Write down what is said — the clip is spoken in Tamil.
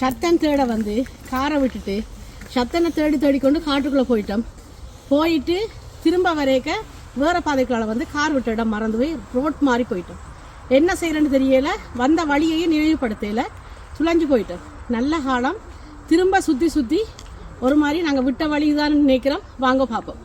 சத்தன் தேட வந்து காரை விட்டுட்டு சத்தனை தேடி தேடி கொண்டு காட்டுக்குள்ளே போயிட்டோம். போயிட்டு திரும்ப வரைக்க வேறு பாதைக்குள்ளால வந்து கார் விட்ட இடம் மறந்து போய் ரோட் மாறி போயிட்டோம். என்ன செய்கிறேன்னு தெரியல. வந்த வழியையும் நினைவுபடுத்தல. சுழஞ்சு போயிட்டோம். நல்ல காலம். திரும்ப சுற்றி சுற்றி ஒரு மாதிரி நாங்கள் விட்ட வழி தான் நினைக்கிறோம். வாங்க பார்ப்போம்